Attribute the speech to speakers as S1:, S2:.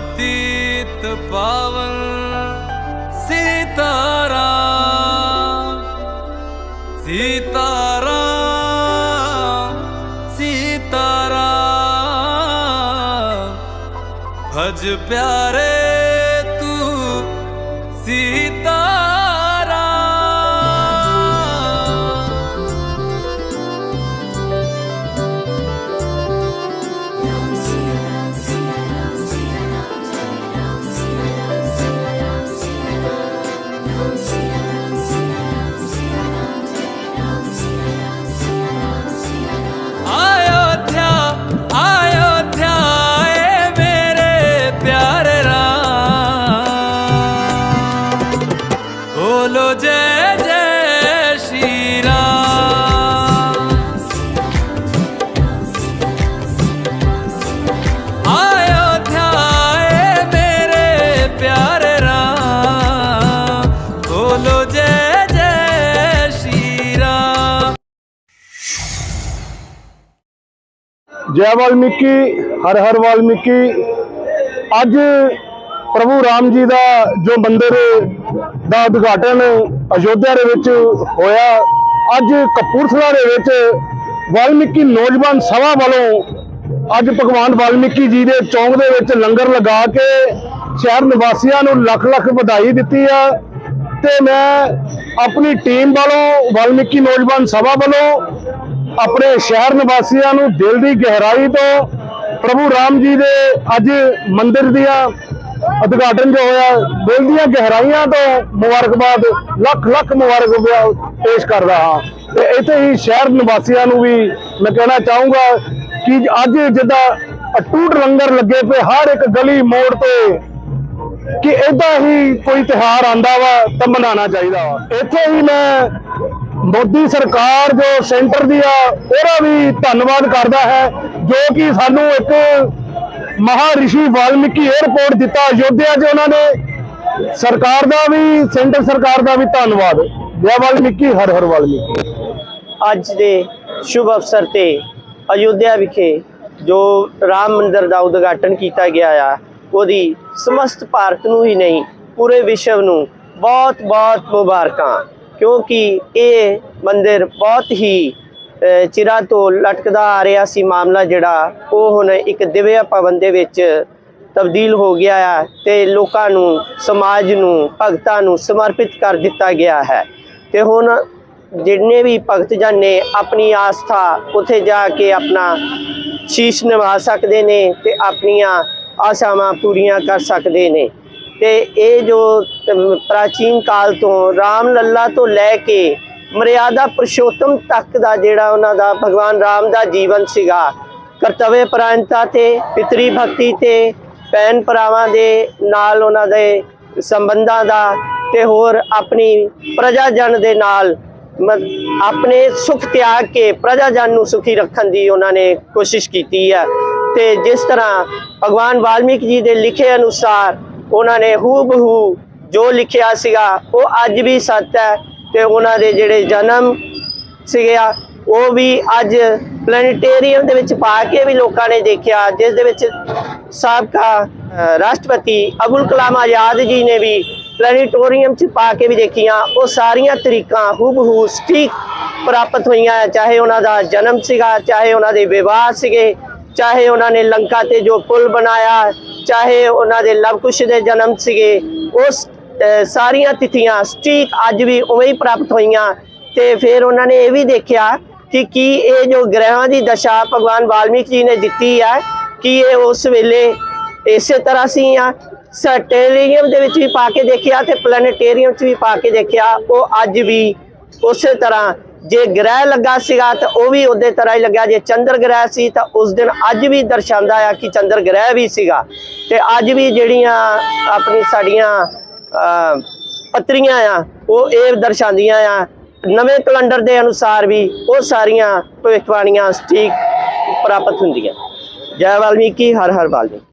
S1: ਪਤੀਤ ਪਾਵਨ ਸੀਤਾਰਾ ਸੀਤਾਰਾ ਸੀਤਾਰਾ ਭਜ ਪਿਆਰੇ
S2: ਜੈ ਵਾਲਮੀਕੀ, ਹਰ ਹਰ ਵਾਲਮੀਕੀ। ਅੱਜ ਪ੍ਰਭੂ ਰਾਮ ਜੀ ਦਾ ਜੋ ਮੰਦਿਰ ਦਾ ਉਦਘਾਟਨ ਅਯੋਧਿਆ ਦੇ ਵਿੱਚ ਹੋਇਆ, ਅੱਜ ਕਪੂਰਥਲਾ ਦੇ ਵਿੱਚ ਵਾਲਮੀਕੀ ਨੌਜਵਾਨ ਸਭਾ ਵੱਲੋਂ ਅੱਜ ਭਗਵਾਨ ਵਾਲਮੀਕੀ ਜੀ ਦੇ ਚੌਂਕ ਦੇ ਵਿੱਚ ਲੰਗਰ ਲਗਾ ਕੇ ਸ਼ਹਿਰ ਨਿਵਾਸੀਆਂ ਨੂੰ ਲੱਖ ਲੱਖ ਵਧਾਈ ਦਿੱਤੀ ਆ। ਤੇ ਮੈਂ ਆਪਣੀ ਟੀਮ ਵੱਲੋਂ, ਵਾਲਮੀਕੀ ਨੌਜਵਾਨ ਸਭਾ ਵੱਲੋਂ ਆਪਣੇ ਸ਼ਹਿਰ ਨਿਵਾਸੀਆਂ ਨੂੰ ਦਿਲ ਦੀ ਗਹਿਰਾਈ ਤੋਂ ਪ੍ਰਭੂ ਰਾਮ ਜੀ ਦੇ ਅੱਜ ਮੰਦਿਰ ਦੀਆਂ ਉਦਘਾਟਨ ਜੋ ਹੋਇਆ, ਦਿਲ ਦੀਆਂ ਗਹਿਰਾਈਆਂ ਤੋਂ ਮੁਬਾਰਕਬਾਦ, ਲੱਖ ਲੱਖ ਮੁਬਾਰਕਬਾਦ ਪੇਸ਼ ਕਰਦਾ ਹਾਂ। ਤੇ ਇੱਥੇ ਹੀ ਸ਼ਹਿਰ ਨਿਵਾਸੀਆਂ ਨੂੰ ਵੀ ਮੈਂ ਕਹਿਣਾ ਚਾਹੂੰਗਾ ਕਿ ਅੱਜ ਜਿੱਦਾਂ ਅਟੂਟ ਲੰਗਰ ਲੱਗੇ ਪਏ, ਹਰ ਇੱਕ ਗਲੀ ਮੋੜ ਤੇ ਕਿ ਇਦਾਂ ਹੀ ਕੋਈ ਤਿਹਾਰ ਆਂਦਾ ਵਾ, ਤਾਂ ਮਨਾਉਣਾ ਚਾਹੀਦਾ ਵਾ। ਇੱਥੇ ਹੀ ਮੈਂ ਮੋਦੀ ਸਰਕਾਰ ਜੋ ਸੈਂਟਰ ਦੀ ਆ, ਉਹਦਾ ਵੀ ਧੰਨਵਾਦ ਕਰਦਾ ਹੈ, ਜੋ ਕਿ ਸਾਨੂੰ ਇੱਕ ਮਹਾਰਿਸ਼ੀ ਵਾਲਮੀਕੀ 에ਅਰਪੋਰਟ ਦਿੱਤਾ ਅਯੋਧਿਆ 'ਚ ਉਹਨਾਂ ਨੇ। ਸਰਕਾਰ ਦਾ ਵੀ, ਸੈਂਟਰ ਸਰਕਾਰ ਦਾ ਵੀ ਧੰਨਵਾਦ। ਜੈ ਵਾਲਮੀਕੀ, ਹਰ ਹਰ ਵਾਲਮੀਕੀ।
S3: ਅੱਜ ਦੇ ਸ਼ੁਭ ਅਵਸਰ ਤੇ ਅਯੋਧਿਆ ਵਿਖੇ ਜੋ ਰਾਮ ਮੰਦਿਰ ਦਾ ਉਦਘਾਟਨ ਕੀਤਾ ਗਿਆ ਆ, ਉਹਦੀ ਸਮਸਤ ਭਾਰਤ ਨੂੰ ਹੀ ਨਹੀਂ, ਪੂਰੇ ਵਿਸ਼ਵ ਨੂੰ ਬਹੁਤ ਬਹੁਤ ਮੁਬਾਰਕਾਂ। ਕਿਉਂਕਿ ਇਹ ਮੰਦਿਰ ਬਹੁਤ ਹੀ ਅ, ਚਿਰਾਂ ਤੋਂ ਲਟਕਦਾ ਆ ਰਿਹਾ ਸੀ ਮਾਮਲਾ ਜਿਹੜਾ ਉਹ ਹੁਣ ਇੱਕ ਦਿਵਯ ਭਵਨ ਦੇ ਵਿੱਚ ਤਬਦੀਲ ਹੋ ਗਿਆ ਆ ਤੇ ਲੋਕਾਂ ਨੂੰ ਸਮਾਜ ਨੂੰ ਭਗਤਾਂ ਨੂੰ ਸਮਰਪਿਤ ਕਰ ਦਿੱਤਾ ਗਿਆ ਹੈ। ਤੇ ਹੁਣ ਜਿੰਨੇ ਵੀ ਭਗਤ ਜਨ ਨੇ ਆਪਣੀ ਆਸਥਾ ਉੱਥੇ ਜਾ ਕੇ ਆਪਣਾ ਸ਼ੀਸ਼ ਨਿਵਾ ਸਕਦੇ ਨੇ ਤੇ ਆਪਣੀਆਂ ਆਸ਼ਾਵਾਂ ਪੂਰੀਆਂ ਕਰ ਸਕਦੇ ਨੇ। ਤੇ ਇਹ ਜੋ ਪ੍ਰਾਚੀਨ ਕਾਲ ਤੋਂ ਰਾਮ ਲੱਲਾ ਤੋਂ ਲੈ ਕੇ ਮਰਿਆਦਾ ਪੁਰਸ਼ੋਤਮ ਤੱਕ ਦਾ ਜਿਹੜਾ ਉਹਨਾਂ ਦਾ ਭਗਵਾਨ ਰਾਮ ਦਾ ਜੀਵਨ ਸੀਗਾ, ਕਰਤੱਵਯ ਪਰਾਇਣਤਾ ਤੇ, ਪਿਤਰੀ ਭਗਤੀ ਤੇ, ਭੈਣ ਭਰਾਵਾਂ ਦੇ ਨਾਲ ਉਹਨਾਂ ਦੇ ਸੰਬੰਧਾਂ ਦਾ ਤੇ ਹੋਰ ਆਪਣੀ ਪ੍ਰਜਾ ਜਨ ਦੇ ਨਾਲ ਮ- ਆਪਣੇ ਸੁਖ ਤਿਆਗ ਕੇ ਪ੍ਰਜਾ ਜਨ ਨੂੰ ਸੁਖੀ ਰੱਖਣ ਦੀ ਉਹਨਾਂ ਨੇ ਕੋਸ਼ਿਸ਼ ਕੀਤੀ ਹੈ। ਤੇ ਜਿਸ ਤਰ੍ਹਾਂ ਭਗਵਾਨ ਵਾਲਮੀਕ ਜੀ ਦੇ ਲਿਖੇ ਅਨੁਸਾਰ ਉਹਨਾਂ ਨੇ ਹੂ ਬਹੂ ਜੋ ਲਿਖਿਆ ਸੀਗਾ, ਉਹ ਅੱਜ ਵੀ ਸੱਚ ਹੈ ਤੇ ਉਹਨਾਂ ਦੇ ਜਿਹੜੇ ਜਨਮ ਸੀਗਾ ਉਹ ਵੀ ਅੱਜ ਪਲੈਨੇਟੇਰੀਅਮ ਦੇ ਵਿੱਚ ਪਾ ਕੇ ਵੀ ਲੋਕਾਂ ਨੇ ਦੇਖਿਆ, ਜਿਸ ਦੇ ਵਿੱਚ ਸਾਬਕਾ ਰਾਸ਼ਟਰਪਤੀ ਅਬੁਲ ਕਲਾਮ ਆਜ਼ਾਦ ਜੀ ਨੇ ਵੀ ਪਲੈਨੇਟੋਰੀਅਮ 'ਚ ਪਾ ਕੇ ਵੀ ਦੇਖੀਆਂ। ਉਹ ਸਾਰੀਆਂ ਤਰੀਕਾਂ ਹੂਬਹੂ ਸਟੀਕ ਪ੍ਰਾਪਤ ਹੋਈਆਂ ਚਾਹੇ ਉਹਨਾਂ ਦਾ ਜਨਮ ਸੀਗਾ, ਚਾਹੇ ਉਹਨਾਂ ਦੇ ਵਿਵਾਹ ਸੀਗੇ, ਚਾਹੇ ਉਹਨਾਂ ਨੇ ਲੰਕਾ ਤੇ ਜੋ ਪੁਲ ਬਣਾਇਆ ਚਾਹੇ ਉਹਨਾਂ ਦੇ ਲਵਕੁਸ਼ ਦੇ ਜਨਮ ਸੀਗੇ, ਉਸ ਸਾਰੀਆਂ ਤਿਥੀਆਂ ਸਟੀਕ ਅੱਜ ਵੀ ਉਵੇਂ ਹੀ ਪ੍ਰਾਪਤ ਹੋਈਆਂ ਤੇ ਫਿਰ ਉਹਨਾਂ ਨੇ ਇਹ ਵੀ ਦੇਖਿਆ ਕਿ ਕੀ ਇਹ ਜੋ ਗ੍ਰਹਿਾਂ ਦੀ ਦਸ਼ਾ ਭਗਵਾਨ ਵਾਲਮੀਕ ਜੀ ਨੇ ਦਿੱਤੀ ਹੈ ਕਿ ਇਹ ਉਸ ਵੇਲੇ ਇਸੇ ਤਰ੍ਹਾਂ ਸੀ ਆ ਸੈਟੇਲੀਅਮ ਦੇ ਵਿੱਚ ਵੀ ਪਾ ਕੇ ਦੇਖਿਆ ਤੇ ਪਲੈਨੇਟੇਰੀਅਮ 'ਚ ਵੀ ਪਾ ਕੇ ਦੇਖਿਆ, ਉਹ ਅੱਜ ਵੀ ਉਸੇ ਤਰ੍ਹਾਂ ਜੇ ਗ੍ਰਹਿ ਲੱਗਾ ਸੀਗਾ ਤਾਂ ਉਹ ਵੀ ਉਹਦੇ ਤਰ੍ਹਾਂ ਹੀ ਲੱਗਿਆ। ਜੇ ਚੰਦਰ ਗ੍ਰਹਿ ਸੀ ਤਾਂ ਉਸ ਦਿਨ ਅੱਜ ਵੀ ਦਰਸਾਉਂਦਾ ਆ ਕਿ ਚੰਦਰ ਗ੍ਰਹਿ ਵੀ ਸੀਗਾ। ਤੇ ਅੱਜ ਵੀ ਜਿਹੜੀਆਂ ਆਪਣੀ ਸਾਡੀਆਂ ਅਹ, ਪੱਤਰੀਆਂ ਆ ਉਹ ਇਹ ਦਰਸਾਉਂਦੀਆਂ ਆ। ਨਵੇਂ ਕੈਲੰਡਰ ਦੇ ਅਨੁਸਾਰ ਵੀ ਉਹ ਸਾਰੀਆਂ ਭਵਿੱਖਬਾਣੀਆਂ ਸਟੀਕ ਪ੍ਰਾਪਤ ਹੁੰਦੀਆਂ। ਜੈ ਵਾਲਮੀਕੀ ਹਰ ਹਰ ਵਾਲਮੀਕੀ।